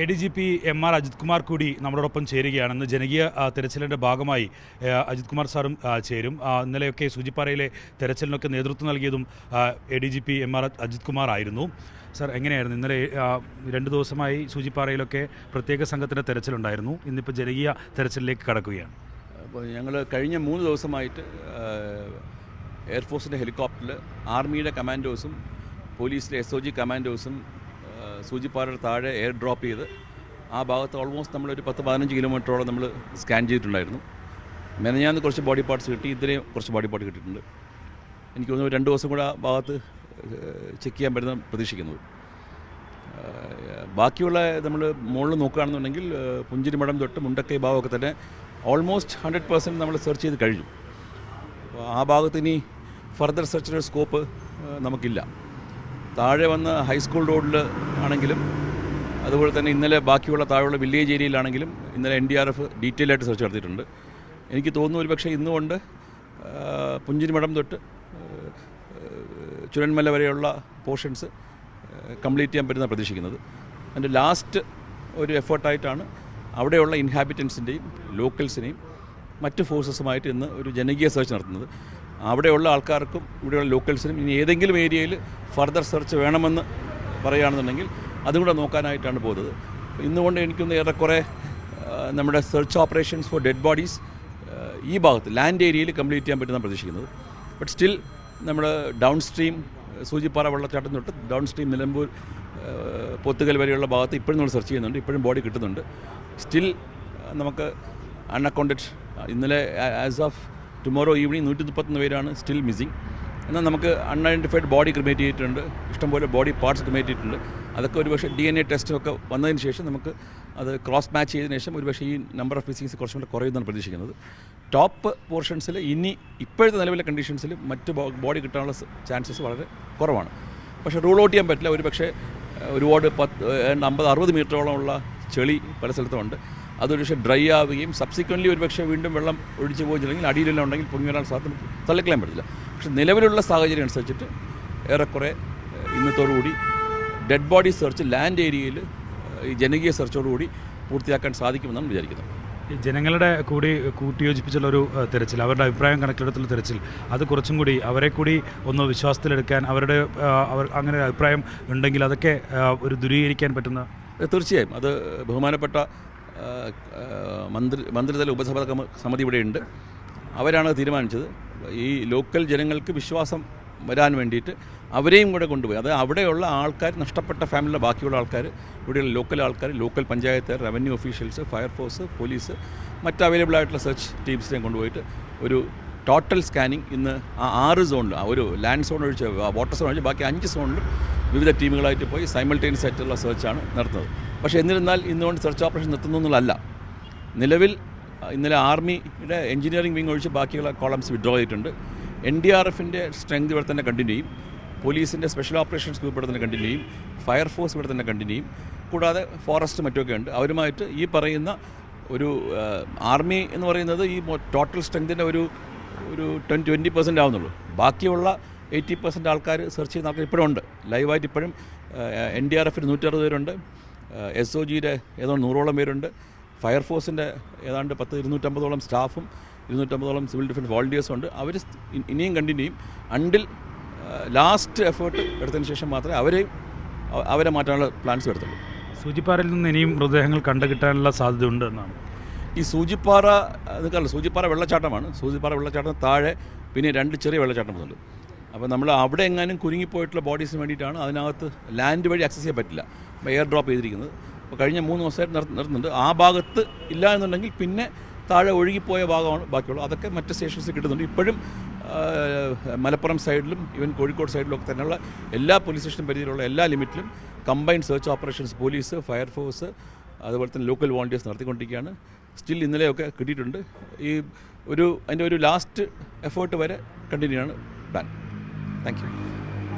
A D G P M R Ajith Kumar കൂടി നമ്മളോടൊപ്പം ചേരുകയാണെന്ന് ജനകീയ തെരച്ചിലിന്റെ ഭാഗമായി അജിത് കുമാർ സാറും ചേരും. ഇന്നലെയൊക്കെ സൂചിപ്പാറയിലെ തെരച്ചിലിനൊക്കെ നേതൃത്വം നൽകിയതും A D G P M R Ajith Kumar ആയിരുന്നു. സാർ എങ്ങനെയായിരുന്നു ഇന്നലെ രണ്ട് ദിവസമായി സൂചിപ്പാറയിലൊക്കെ പ്രത്യേക സംഘത്തിന്റെ തെരച്ചിലുണ്ടായിരുന്നു. ഇന്നിപ്പോൾ ജനകീയ തെരച്ചിലിലേക്ക് കടക്കുകയാണ്. അപ്പോൾ ഞങ്ങൾ കഴിഞ്ഞ മൂന്ന് ദിവസമായിട്ട് എയർഫോഴ്സിന്റെ ഹെലികോപ്റ്ററിൽ ആർമിയുടെ കമാൻഡോസും പോലീസിലെ എസ് ഒ ജി കമാൻഡോസും സൂചിപ്പാറയുടെ താഴെ എയർ ഡ്രോപ്പ് ചെയ്ത് ആ ഭാഗത്ത് ഓൾമോസ്റ്റ് നമ്മളൊരു പത്ത് പതിനഞ്ച് കിലോമീറ്ററോളം നമ്മൾ സ്കാൻ ചെയ്തിട്ടുണ്ടായിരുന്നു. മെനഞ്ഞാന്ന് കുറച്ച് ബോഡി പാർട്സ് കിട്ടി ഇതിലെയും കുറച്ച് ബോഡി പാർട്ട് കിട്ടിയിട്ടുണ്ട്. എനിക്ക് തോന്നുന്നു രണ്ട് ദിവസം കൂടെ ആ ഭാഗത്ത് ചെക്ക് ചെയ്യാൻ പറ്റുന്ന പ്രതീക്ഷിക്കുന്നത് ബാക്കിയുള്ള നമ്മൾ മുകളിൽ നോക്കുകയാണെന്നുണ്ടെങ്കിൽ പുഞ്ചിരിമഠം തൊട്ട് മുണ്ടക്കൈ ഭാഗമൊക്കെ തന്നെ ഓൾമോസ്റ്റ് ഹൺഡ്രഡ് പേഴ്സന്റ് നമ്മൾ സെർച്ച് ചെയ്ത് കഴിഞ്ഞു. ആ ഭാഗത്ത് ഇനി ഫർദർ സെർച്ചിന്റെ സ്കോപ്പ് നമുക്കില്ല. താഴെ വന്ന് ഹൈസ്കൂൾ റോഡിൽ ആണെങ്കിലും അതുപോലെ തന്നെ ഇന്നലെ ബാക്കിയുള്ള താഴെയുള്ള വില്ലേജ് ഏരിയയിലാണെങ്കിലും ഇന്നലെ N D R F detail ആയിട്ട് സെർച്ച് നടത്തിയിട്ടുണ്ട്. എനിക്ക് തോന്നുന്നു ഒരു പക്ഷേ ഇന്നുകൊണ്ട് പുഞ്ചിരിമഠം തൊട്ട് ചുരന്മല വരെയുള്ള പോർഷൻസ് കംപ്ലീറ്റ് ചെയ്യാൻ പറ്റുന്ന പ്രതീക്ഷിക്കുന്നത്. അതിന്റെ ലാസ്റ്റ് ഒരു എഫേർട്ടായിട്ടാണ് അവിടെയുള്ള ഇൻഹാബിറ്റൻസിന്റെയും ലോക്കൽസിനെയും മറ്റ് ഫോഴ്സസുമായിട്ട് ഇന്ന് ഒരു ജനകീയ സെർച്ച് നടത്തുന്നത്. അവിടെയുള്ള ആൾക്കാർക്കും ഇവിടെയുള്ള ലോക്കൽസിനും ഇനി ഏതെങ്കിലും ഏരിയയിൽ ഫർദർ സെർച്ച് വേണമെന്ന് പറയുകയാണെന്നുണ്ടെങ്കിൽ അതും കൂടെ നോക്കാനായിട്ടാണ് പോകുന്നത്. ഇന്നുകൊണ്ട് എനിക്കൊന്ന് ഏറെക്കുറെ നമ്മുടെ search operations for dead bodies ഈ ഭാഗത്ത് ലാൻഡ് ഏരിയയിൽ കംപ്ലീറ്റ് ചെയ്യാൻ പറ്റുന്ന പ്രതീക്ഷിക്കുന്നത്. ബട്ട് സ്റ്റിൽ നമ്മൾ ഡൗൺ സ്ട്രീം സൂചിപ്പാറ വെള്ളച്ചാട്ടം തൊട്ട് ഡൗൺ സ്ട്രീം നിലമ്പൂർ പൊത്തുകൽ വരെയുള്ള ഭാഗത്ത് ഇപ്പോഴും നമ്മൾ സെർച്ച് ചെയ്യുന്നുണ്ട്. ഇപ്പോഴും ബോഡി കിട്ടുന്നുണ്ട്. സ്റ്റിൽ നമുക്ക് അൺഅക്കൗണ്ടഡ് ഇന്നലെ ആസ് ഓഫ് ടുമോറോ ഈവനിങ് നൂറ്റി മുപ്പത്തൊന്ന് പേരാണ് സ്റ്റിൽ മിസ്സിങ് എന്നാൽ നമുക്ക് അൺഐഡന്റിഫൈഡ് ബോഡി ക്രിമേറ്റ് ചെയ്തിട്ടുണ്ട്. ഇഷ്ടംപോലെ ബോഡി പാർട്സ് ക്രിമേറ്റ് ചെയ്തിട്ടുണ്ട്. അതൊക്കെ ഒരുപക്ഷെ ഡി എൻ എ ടെസ്റ്റൊക്കെ വന്നതിന് ശേഷം നമുക്ക് അത് ക്രോസ് മാച്ച് ചെയ്തതിന് ശേഷം ഒരുപക്ഷെ ഈ നമ്പർ ഓഫ് മിസ്സിങ്സ് കുറച്ചും കൂടെ കുറയുമെന്നാണ് പ്രതീക്ഷിക്കുന്നത്. ടോപ്പ് പോർഷൻസിൽ ഇനി ഇപ്പോഴത്തെ നിലവിലെ കണ്ടീഷൻസിൽ മറ്റ് ബോഡി കിട്ടാനുള്ള ചാൻസസ് വളരെ കുറവാണ്. പക്ഷേ റൂൾ ഔട്ട് ചെയ്യാൻ പറ്റില്ല. ഒരു പക്ഷേ ഒരുപാട് പത്ത് അമ്പത് അറുപത് മീറ്ററോളമുള്ള ചെളി പല സ്ഥലത്തുമുണ്ട് അതൊരു പക്ഷേ ഡ്രൈ ആവുകയും സബ്സിക്വന്റ്ലി ഒരു പക്ഷേ വീണ്ടും വെള്ളം ഒഴിച്ചു പോയിച്ചില്ലെങ്കിൽ അടിയിലെല്ലാം ഉണ്ടെങ്കിൽ പൊങ്ങി വരാൻ സാധ്യത തള്ളിക്കളയാൻ പറ്റില്ല പക്ഷേ നിലവിലുള്ള സാഹചര്യം അനുസരിച്ചിട്ട് ഏറെക്കുറെ ഇന്നത്തോടുകൂടി ഡെഡ് ബോഡി സെർച്ച് ലാൻഡ് ഏരിയയിൽ ഈ ജനകീയ സെർച്ചോടുകൂടി പൂർത്തിയാക്കാൻ സാധിക്കുമെന്നാണ് വിചാരിക്കുന്നത്. ഈ ജനങ്ങളുടെ കൂടി കൂട്ടിയോജിപ്പിച്ചുള്ള ഒരു ഏഹ്, തെരച്ചിൽ അവരുടെ അഭിപ്രായം കണക്കിലെടുത്തുള്ള തിരച്ചിൽ അത് കുറച്ചും കൂടി അവരെ കൂടി ഒന്ന് വിശ്വാസത്തിലെടുക്കാൻ അവരുടെ അവർ അങ്ങനെ ഒരു അഭിപ്രായം ഉണ്ടെങ്കിൽ അതൊക്കെ ഒരു ദുരീകരിക്കാൻ പറ്റുന്ന തീർച്ചയായും. അത് ബഹുമാനപ്പെട്ട മന്ത്രി മന്ത്രിതല ഉപസഭാ സമിതി ഇവിടെയുണ്ട്. അവരാണ് തീരുമാനിച്ചത്. ഈ ലോക്കൽ ജനങ്ങൾക്ക് വിശ്വാസം വരാൻ വേണ്ടിയിട്ട് അവരെയും കൂടെ കൊണ്ടുപോയി. അത് അവിടെയുള്ള ആൾക്കാർ നഷ്ടപ്പെട്ട ഫാമിലിയിലെ ബാക്കിയുള്ള ആൾക്കാർ ഇവിടെയുള്ള ലോക്കൽ ആൾക്കാർ local panchayat revenue officials fire force police മറ്റ് അവൈലബിൾ ആയിട്ടുള്ള സെർച്ച് ടീംസിനെയും കൊണ്ടുപോയിട്ട് ഒരു ടോട്ടൽ സ്കാനിങ് ഇന്ന് ആ ആറ് സോണിൽ ഒരു ലാൻഡ് സോൺ ഒഴിച്ച് വാട്ടർ സോൺ ഒഴിച്ച് ബാക്കി അഞ്ച് സോണിൽ വിവിധ ടീമുകളായിട്ട് പോയി സൈമൾട്ടേനിയസ് ആയിട്ടുള്ള സെർച്ചാണ് നടത്തുന്നത്. പക്ഷേ എന്നിരുന്നാൽ ഇന്നുകൊണ്ട് സെർച്ച് ഓപ്പറേഷൻ നിർത്തുന്നു എന്നുള്ളതല്ല. നിലവിൽ ഇന്നലെ ആർമിയുടെ എഞ്ചിനീയറിംഗ് വിങ് ഒഴിച്ച് ബാക്കിയുള്ള കോളംസ് വിഡ്രോ ചെയ്തിട്ടുണ്ട്. എൻ ഡി ആർ എഫിന്റെ സ്ട്രെങ്ത് ഇവിടെ തന്നെ കണ്ടിന്യൂ ചെയ്യും. പോലീസിന്റെ സ്പെഷ്യൽ ഓപ്പറേഷൻസ് ഗ്രൂപ്പ് ഇവിടെ തന്നെ കണ്ടിന്യൂ ചെയ്യും. ഫയർഫോഴ്സ് ഇവിടെ തന്നെ കണ്ടിന്യൂ ചെയ്യും. കൂടാതെ ഫോറസ്റ്റ് മറ്റൊക്കെ ഉണ്ട്. അവരുമായിട്ട് ഈ പറയുന്ന ഒരു ആർമി എന്ന് പറയുന്നത് ഈ ടോട്ടൽ സ്ട്രെങ്തിന്റെ ഒരു ഒരു ടെൻ ട്വന്റി പെർസെന്റ് ആവുന്നുള്ളൂ. ബാക്കിയുള്ള എയ്റ്റി പെർസെന്റ് ആൾക്കാർ സെർച്ച് ചെയ്യുന്ന ആൾക്കാർ ഇപ്പോഴും ഉണ്ട്. ലൈവായിട്ട് ഇപ്പോഴും എൻ ഡി ആർ എഫിൽ നൂറ്ററുപത് പേരുണ്ട്. എസ് ഒ ജിയുടെ ഏതാണ്ട് നൂറോളം പേരുണ്ട്. ഫയർഫോഴ്സിന്റെ ഏതാണ്ട് പത്ത് ഇരുന്നൂറ്റമ്പതോളം സ്റ്റാഫും ഇരുന്നൂറ്റമ്പതോളം സിവിൽ ഡിഫൻസ് വോളണ്ടിയേഴ്സും ഉണ്ട്. അവർ ഇനിയും കണ്ടിന്യൂ ചെയ്യും അണ്ടിൽ ലാസ്റ്റ് എഫേർട്ട് എടുത്തതിന് ശേഷം മാത്രമേ അവരെയും അവരെ മാറ്റാനുള്ള പ്ലാൻസ് എടുത്തുള്ളൂ സൂചിപ്പാറയിൽ നിന്ന് ഇനിയും മൃതദേഹങ്ങൾ കണ്ടുകിട്ടാനുള്ള സാധ്യത ഉണ്ട് എന്നാണ്. ഈ സൂചിപ്പാറ നിൽക്കാറില്ല സൂചിപ്പാറ വെള്ളച്ചാട്ടമാണ്. സൂചിപ്പാറ വെള്ളച്ചാട്ടം താഴെ പിന്നെ രണ്ട് ചെറിയ വെള്ളച്ചാട്ടമുണ്ട് അപ്പോൾ നമ്മൾ അവിടെ എങ്ങാനും കുരുങ്ങിപ്പോയിട്ടുള്ള ബോഡീസിന് വേണ്ടിയിട്ടാണ് അതിനകത്ത് ലാൻഡ് വഴി ആക്സസ് ചെയ്യാൻ പറ്റില്ല. എയർ ഡ്രോപ്പ് ചെയ്തിരിക്കുന്നത്. അപ്പോൾ കഴിഞ്ഞ മൂന്ന് ദിവസമായിട്ട് നിർത്തി നിർത്തുന്നുണ്ട്. ആ ഭാഗത്ത് ഇല്ല എന്നുണ്ടെങ്കിൽ പിന്നെ താഴെ ഒഴുകിപ്പോയ ഭാഗമാണ് ബാക്കിയുള്ളത്. അതൊക്കെ മറ്റ് സ്റ്റേഷൻസിൽ കിട്ടുന്നുണ്ട്. ഇപ്പോഴും മലപ്പുറം സൈഡിലും ഈവൻ കോഴിക്കോട് സൈഡിലും ഒക്കെ തന്നെയുള്ള എല്ലാ പോലീസ് സ്റ്റേഷൻ പരിധിയിലുള്ള എല്ലാ ലിമിറ്റിലും combined search operations police fire force അതുപോലെ തന്നെ ലോക്കൽ വോളണ്ടിയേഴ്സ് നടത്തിക്കൊണ്ടിരിക്കുകയാണ്. സ്റ്റിൽ ഇന്നലെയൊക്കെ കിട്ടിയിട്ടുണ്ട്. ഈ ഒരു അതിന്റെ ഒരു ലാസ്റ്റ് എഫേർട്ട് വരെ കണ്ടിന്യൂ ആണ്. Plan thank you